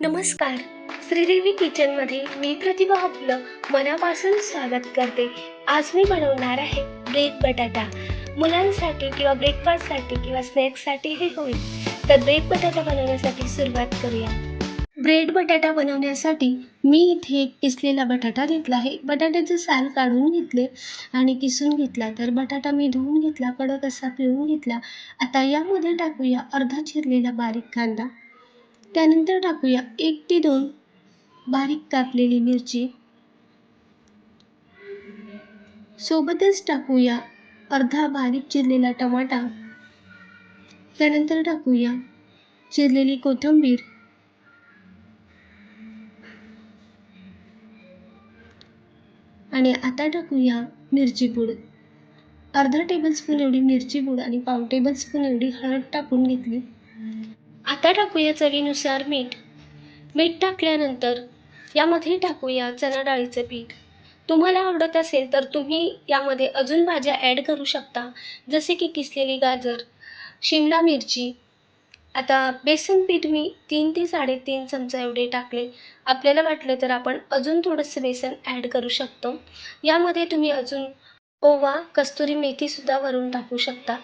नमस्कार. श्रीदेवी किचनमध्ये मी प्रतिभा आपलं मनापासून स्वागत करते. आज मी बनवणार आहे ब्रेड बटाटा. मुलांसाठी किंवा ब्रेकफास्टसाठी किंवा स्नॅक्ससाठी हे होईल. तर ब्रेड बटाटा बनवण्यासाठी सुरुवात करूया. ब्रेड बटाटा बनवण्यासाठी मी इथे एक किसलेला बटाटा घेतला आहे. बटाट्याचं साल काढून घेतले आणि किसून घेतला. तर बटाटा मी धुवून घेतला कडक असा पिळून घेतला. आता यामध्ये टाकूया अर्धा चिरलेला बारीक कांदा. त्यानंतर टाकूया एक ते दोन बारीक कापलेली मिरची. सोबतच टाकूया अर्धा बारीक चिरलेला टमाटा. त्यानंतर टाकूया चिरलेली कोथिंबीर. आणि आता टाकूया मिरची पूड. अर्धा टेबलस्पून एवढी मिरची पूड आणि पाव टेबलस्पून एवढी हळद टाकून घेतली. आता टाकूया चवीनुसार मीठ. मीठ टाकल्यानंतर यामध्ये टाकूया चणा डाळीचं पीठ. तुम्हाला आवडत असेल तर तुम्ही यामध्ये अजून भाज्या ॲड करू शकता. जसे की किसलेली गाजर शिमला मिरची. आता बेसन पीठ मी तीन ते साडेतीन चमचा एवढे टाकले. आपल्याला वाटलं तर आपण अजून थोडंसं बेसन ॲड करू शकतो. यामध्ये तुम्ही अजून ओवा कस्तुरी मेथीसुद्धा वरून टाकू शकता.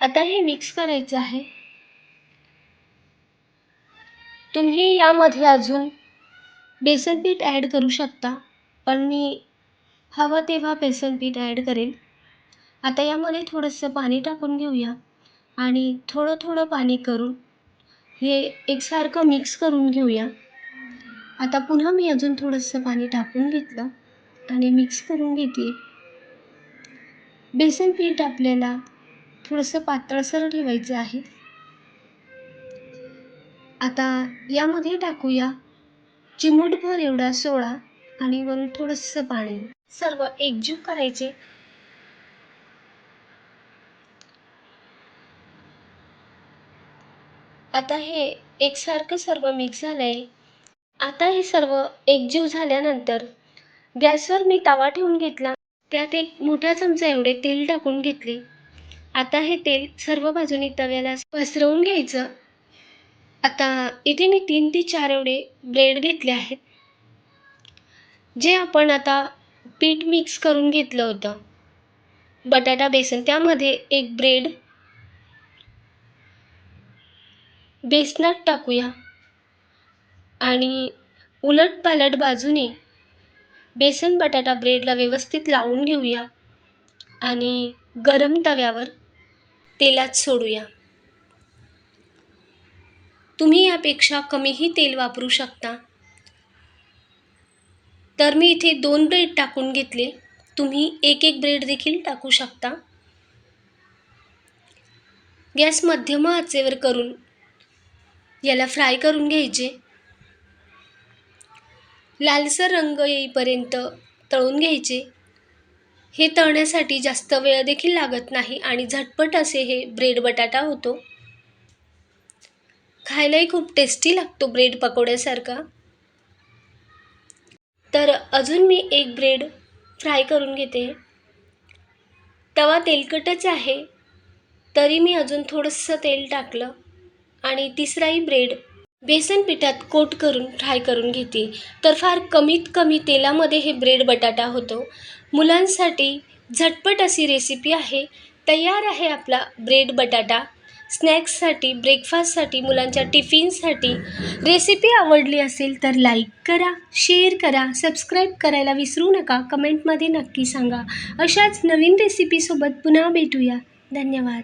आता हे मिक्स करायचं आहे. तुम्ही यामध्ये अजून बेसन पीठ ॲड करू शकता पण मी हवं तेव्हा बेसन पीठ ॲड करेन. आता यामध्ये थोडंसं पाणी टाकून घेऊया आणि थोडं थोडं पाणी करून हे एकसारखं मिक्स करून घेऊया. आता पुन्हा मी अजून थोडंसं पाणी टाकून घेतलं आणि मिक्स करून घेते बेसन पीठ आपल्याला थोडंसं पातळसर ठेवायचं आहे. आता यामध्ये टाकूया. चिमूटभर एवढा सोळा आणि वरून थोडंसं पाणी. सर्व एकजीव करायचे. आता हे एकसारखं सर्व मिक्स झालं आहे आता हे सर्व एकजीव झाल्यानंतर गॅसवर मी तवा ठेवून घेतला. त्यात एक मोठा चमचा एवढे तेल टाकून घेतले. आता हे तेल सर्व बाजूनी तव्याला पसरवून घ्यायचं. आता इथे मी तीन ते चार एवढे ब्रेड घेतले आहेत जे आपण आता पीठ मिक्स करून घेतलं होतं. बटाटा बेसन त्यामध्ये एक ब्रेड बेसनात टाकूया. आणि उलट पालट बाजूने बेसन बटाटा ब्रेडला व्यवस्थित लावून घेऊया. आणि गरम तव्यावर तेलात सोडूया. तुम्ही यापेक्षा कमीही तेल वापरू शकता. तर मी इथे दोन ब्रेड टाकून घेतले. तुम्ही एक एक ब्रेड देखील टाकू शकता. गॅस मध्यम आचेवर करून याला फ्राय करून घ्यायचे. लालसर रंग येईपर्यंत तळून घ्यायचे. हे तळण्यासाठी जास्त वेळ देखील लागत नाही आणि झटपट असे हे ब्रेड बटाटा होतो. खायलाही खूप टेस्टी लागतो ब्रेड पकोड्यासारखा. तर अजून मी एक ब्रेड फ्राय करून घेते. तवा तेलकटच आहे तरी मी अजून थोडंसं तेल टाकलं आणि तिसराही ब्रेड बेसन पिठात कोट करून फ्राय करून घेते. तर फार कमीत कमी तेलामध्ये हे ब्रेड बटाटा होतो. मुलांसाठी झटपट अशी रेसिपी आहे तयार आहे आपला ब्रेड बटाटा. स्नॅक्ससाठी ब्रेकफास्टसाठी मुलांच्या टिफिनसाठी रेसिपी आवडली असेल तर लाईक करा शेअर करा सबस्क्राईब करायला विसरू नका. कमेंटमध्ये नक्की सांगा. अशाच नवीन रेसिपीसोबत पुन्हा भेटूया. धन्यवाद.